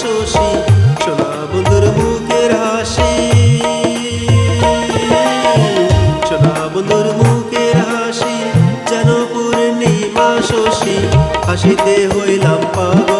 শশী সোনা বন্ধুর মুখের হাসি। সোনা বন্ধুর মুখের হাসি, যেন পূর্ণিমা শশী, হাসিতে হইলাম পাগল।